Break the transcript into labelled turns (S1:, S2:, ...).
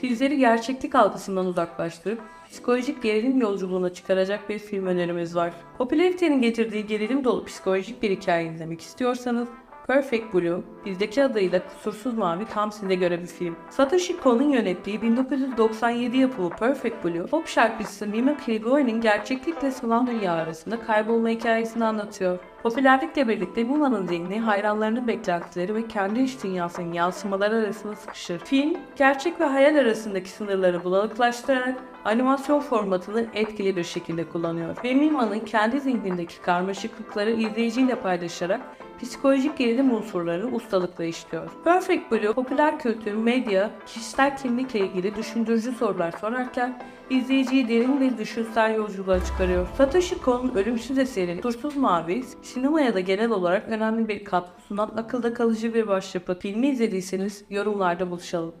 S1: Sizleri gerçeklik algısından uzaklaştırıp psikolojik gerilim yolculuğuna çıkaracak bir film önerimiz var. Popülaritenin getirdiği gerilim dolu psikolojik bir hikaye izlemek istiyorsanız Perfect Blue, bizdeki adıyla Kusursuz Mavi tam size göre bir film. Satoshi Kon'un yönettiği 1997 yapımı Perfect Blue, pop şarkıcısı Mima Kirigoye'nin gerçeklikle sanal dünya arasında kaybolma hikayesini anlatıyor. Popülerlikle birlikte Mima'nın zihni, hayranlarının beklentileri ve kendi iç dünyasının yansımaları arasında sıkışır. Film, gerçek ve hayal arasındaki sınırları bulanıklaştırarak animasyon formatını etkili bir şekilde kullanıyor. Ve Mima'nın kendi zihnindeki karmaşıklıkları izleyiciyle paylaşarak psikolojik gerilim unsurlarını ustalıkla işliyor. Perfect Blue, popüler kültür, medya, kişisel kimlikle ilgili düşündürücü sorular sorarken izleyiciyi derin bir düşünsel yolculuğa çıkarıyor. Satoshi Kon'un ölümsüz eseri Kusursuz Mavi, sinemaya da genel olarak önemli bir katkı sunan akılda kalıcı bir başyapıt. Filmi izlediyseniz yorumlarda buluşalım.